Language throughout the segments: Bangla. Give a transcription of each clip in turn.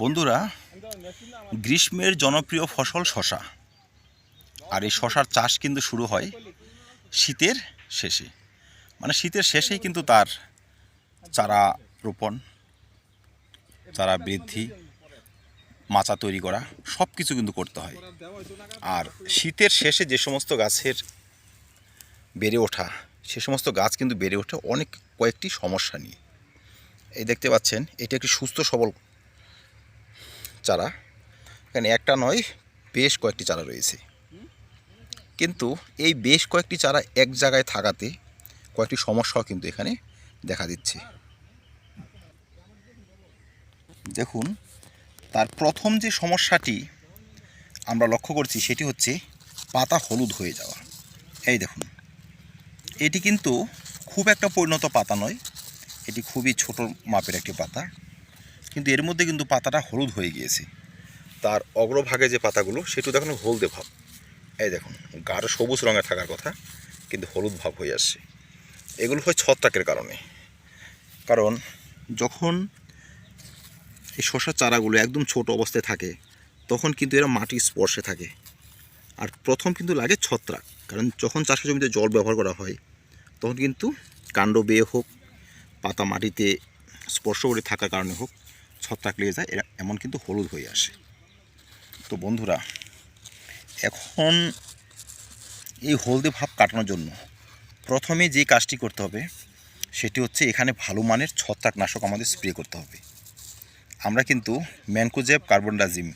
বন্ধুরা, গ্রীষ্মের জনপ্রিয় ফসল শশা। আর এই শশার চাষ কিন্তু শুরু হয় শীতের শেষে। মানে শীতের শেষেই কিন্তু তার চারা রোপণ, চারা বৃদ্ধি, মাচা তৈরি করা সব কিছু কিন্তু করতে হয়। আর শীতের শেষে যে সমস্ত গাছের বেড়ে ওঠা, সে সমস্ত গাছ কিন্তু বেড়ে ওঠে অনেক কয়েকটি সমস্যা নিয়ে। এই দেখতে পাচ্ছেন, এটি একটি সুস্থ সবল চারা। এখানে একটা নয়, বেশ কয়েকটি চারা রয়েছে। কিন্তু এই বেশ কয়েকটি চারা এক জায়গায় থাকাতে কয়েকটি সমস্যাও কিন্তু এখানে দেখা দিচ্ছে। দেখুন, তার প্রথম যে সমস্যাটি আমরা লক্ষ্য করছি সেটি হচ্ছে পাতা হলুদ হয়ে যাওয়া। এই দেখুন, এটি কিন্তু খুব একটা পরিণত পাতা নয়, এটি খুবই ছোট মাপের একটি পাতা। কিন্তু এর মধ্যে কিন্তু পাতাটা হলুদ হয়ে গিয়েছে। তার অগ্রভাগে যে পাতাগুলো, সেটু দেখুন হলদে ভাব। এই দেখুন, গাঢ় সবুজ রঙের থাকার কথা, কিন্তু হলুদ ভাব হয়ে আসছে। এগুলো হয় ছত্রাকের কারণে। কারণ যখন এই শশার চারাগুলো একদম ছোট অবস্থায় থাকে, তখন কিন্তু এরা মাটির স্পর্শে থাকে। আর প্রথম কিন্তু লাগে ছত্রাক, কারণ যখন চাষের জমিতে জল ব্যবহার করা হয়, তখন কিন্তু কাণ্ড বেয়ে হোক, পাতা মাটিতে স্পর্শ করে থাকার কারণে হোক ছত্রাক লেগে যায়, এরা এমন কিন্তু হলুদ হয়ে আসে। তো বন্ধুরা, এখন এই হলদে ভাব কাটানোর জন্য প্রথমে যে কাজটি করতে হবে, সেটি হচ্ছে এখানে ভালো মানের ছত্রাকনাশক আমাদের স্প্রে করতে হবে। আমরা কিন্তু ম্যানকোজেব কার্বনডাজিম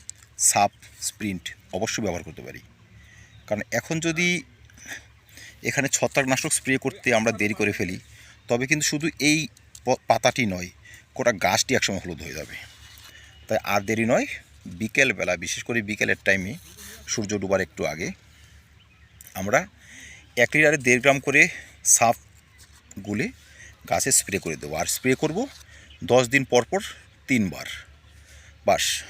সাপ স্প্রিন্ট অবশ্যই ব্যবহার করতে পারি। কারণ এখন যদি এখানে ছত্রাকনাশক স্প্রে করতে আমরা দেরি করে ফেলি, তবে কিন্তু শুধু এই পাতাটি নয় গোটা গাছটি একসময় হলুদ হয়ে যাবে। তাই আর দেরি নয়, বিকেলবেলা, বিশেষ করে বিকেলের টাইমে সূর্য ডুবার একটু আগে, আমরা এক লিটারে দেড় গ্রাম করে সাফ গুলে গাছে স্প্রে করে দেবো। আর স্প্রে করব দশ দিন পর পর তিনবার। বাস,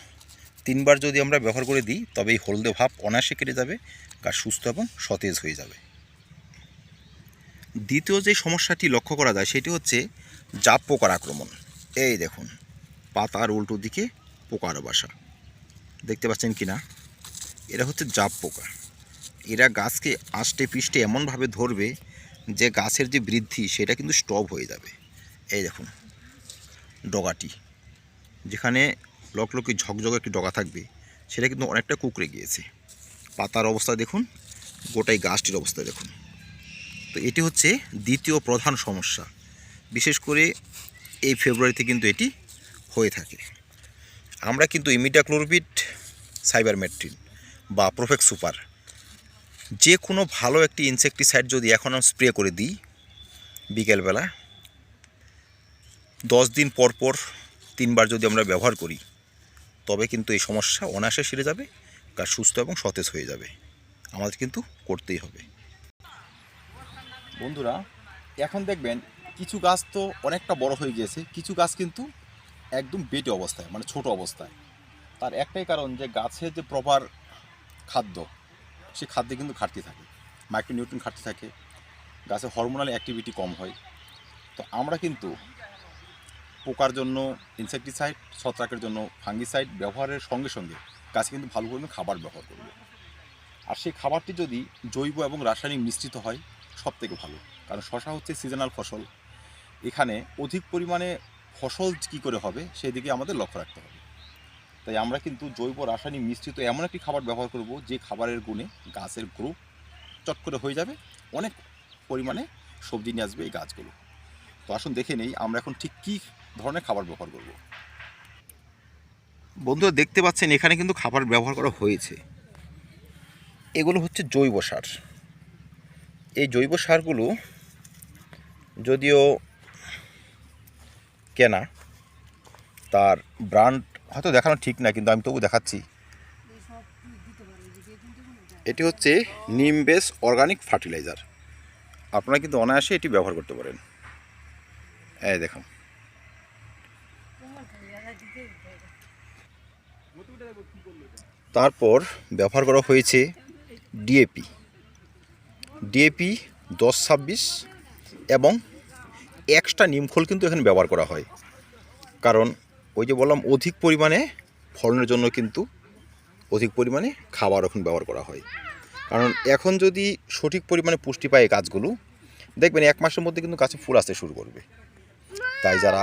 তিনবার যদি আমরা ব্যবহার করে দিই, তবে এই হলদে ভাব অনায়াসে কেটে যাবে, গাছ সুস্থ এবং সতেজ হয়ে যাবে। দ্বিতীয় যে সমস্যাটি লক্ষ্য করা যায়, সেটি হচ্ছে জাপ পোকার আক্রমণ। এই দেখুন, পাতার উল্টো দিকে পোকার বাসা। দেখতে পাচ্ছেন কি না? এরা হচ্ছে জাপ পোকা। এরা গাছকে আষ্টে পিষ্টে এমনভাবে ধরবে যে গাছের যে বৃদ্ধি, সেটা কিন্তু স্টপ হয়ে যাবে। এই দেখুন, ডগাটি। যেখানে লকলকে ঝকঝকে একটি ডগা থাকবে, সেটা কিন্তু অনেকটা কুকড়ে গিয়েছে। পাতার অবস্থা দেখুন, গোটাই গাছটির অবস্থা দেখুন। তো এটি হচ্ছে দ্বিতীয় প্রধান সমস্যা। বিশেষ করে এই ফেব্রুয়ারিতে কিন্তু এটি হয়ে থাকে। আমরা কিন্তু ইমিডাক্লোরবিট সাইবারমেট্রিন বা প্রোফেক্স সুপার যে কোনো ভালো একটি ইনসেকটিসাইড যদি এখন আমি স্প্রে করে দিই বিকেলবেলা, দশ দিন পর পর তিনবার যদি আমরা ব্যবহার করি, তবে কিন্তু এই সমস্যা অনায়াসে সেরে যাবে গাছ সুস্থ এবং সতেজ হয়ে যাবে। আমাদের কিন্তু করতেই হবে। বন্ধুরা, এখন দেখবেন কিছু গাছ তো অনেকটা বড় হয়ে গিয়েছে, কিছু গাছ কিন্তু একদম বেটে অবস্থায় মানে ছোট অবস্থায়। তার একটাই কারণ যে গাছের যে প্রপার খাদ্য, সে খাদ্যে কিন্তু ঘাটতি থাকে মাইক্রোনিউট্রিন ঘাটতি থাকে, গাছে হরমোনাল অ্যাক্টিভিটি কম হয়। তো আমরা কিন্তু পোকার জন্য ইনসেকটিসাইড ছত্রাকের জন্য ফাঙ্গিসাইড ব্যবহারের সঙ্গে সঙ্গে গাছে কিন্তু ভালো পরিমাণে খাবার ব্যবহার করবে। আর সেই খাবারটি যদি জৈব এবং রাসায়নিক মিশ্রিত হয় সব থেকে ভালো, কারণ শশা হচ্ছে সিজনাল ফসল। এখানে অধিক পরিমাণে ফসল কী করে হবে সেই দিকে আমাদের লক্ষ্য রাখতে হবে। তাই আমরা কিন্তু জৈব রাসায়নিক মিশ্রিত এমন একটি খাবার ব্যবহার করব যে খাবারের গুণে গাছের গ্রোথ চট করে হয়ে যাবে, অনেক পরিমাণে সবজি নিয়ে আসবে এই গাছগুলো। তো আসুন দেখে নেই আমরা এখন ঠিক কী ধরনের খাবার ব্যবহার করব। বন্ধুরা দেখতে পাচ্ছেন এখানে কিন্তু খাবার ব্যবহার করা হয়েছে। এগুলো হচ্ছে জৈব সার। এই জৈব সারগুলো যদিও কেনা, তার ব্র্যান্ড হয়তো দেখানো ঠিক না, কিন্তু আমি তবু দেখাচ্ছি। এটি হচ্ছে নিম বেস অর্গানিক ফার্টিলাইজার আপনারা কিন্তু অনায়াসে এটি ব্যবহার করতে পারেন। এই দেখুন। তারপর ব্যবহার করা হয়েছে ডিএপি ডিএপি দশ ছাব্বিশ এবং এক্সট্রা নিমখোল কিন্তু এখানে ব্যবহার করা হয়। কারণ ওই যে বললাম, অধিক পরিমাণে ফলনের জন্য কিন্তু অধিক পরিমাণে খাবার এখন ব্যবহার করা হয়। কারণ এখন যদি সঠিক পরিমাণে পুষ্টি পায় গাছগুলো, দেখবেন এক মাসের মধ্যে কিন্তু গাছে ফুল আসতে শুরু করবে। তাই যারা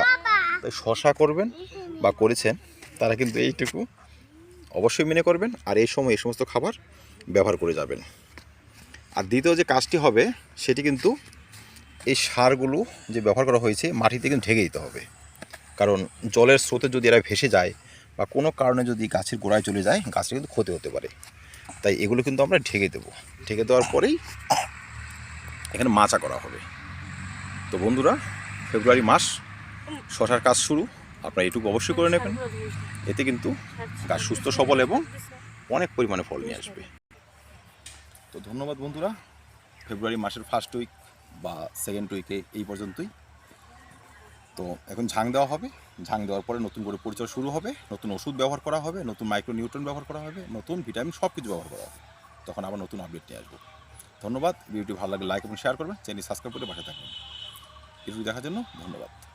শশা করবেন বা করেছেন, তারা কিন্তু এইটুকু অবশ্যই মেনে করবেন আর এই সময় এই সমস্ত খাবার ব্যবহার করে যাবেন। আর দ্বিতীয় যে কাজটি হবে, সেটি কিন্তু এই সারগুলো যে ব্যবহার করা হয়েছে মাটিতে কিন্তু ঢেকে দিতে হবে। কারণ জলের স্রোতে যদি এরা ভেসে যায় বা কোনো কারণে যদি গাছের গোড়ায় চলে যায় গাছটা কিন্তু ক্ষতি হতে পারে। তাই এগুলো কিন্তু আমরা ঢেকে দেবো। ঢেকে দেওয়ার পরেই এখানে মাচা করা হবে। তো বন্ধুরা, ফেব্রুয়ারি মাস, শশার কাজ শুরু। আপনারা এটুকু অবশ্যই করে নেবেন। এতে কিন্তু গাছ সুস্থ, সবল এবং অনেক পরিমাণে ফল নিয়ে আসবে। তো ধন্যবাদ বন্ধুরা। ফেব্রুয়ারি মাসের ফার্স্ট উইক বা সেকেন্ড উইকে এই পর্যন্তই। তো এখন ঝাং দেওয়া হবে। ঝাং দেওয়ার পরে নতুন করে পরিচয় শুরু হবে। নতুন ওষুধ ব্যবহার করা হবে, নতুন মাইক্রো নিউট্রন ব্যবহার করা হবে, নতুন ভিটামিন সব কিছু ব্যবহার করা হবে। তখন আবার নতুন আপডেট নিয়ে আসব। ধন্যবাদ। ভিডিওটি ভালো লাগলে লাইক এবং শেয়ার করবেন। চ্যানেল সাবস্ক্রাইব করে পাশে থাকবেন। ভিডিও দেখার জন্য। ধন্যবাদ।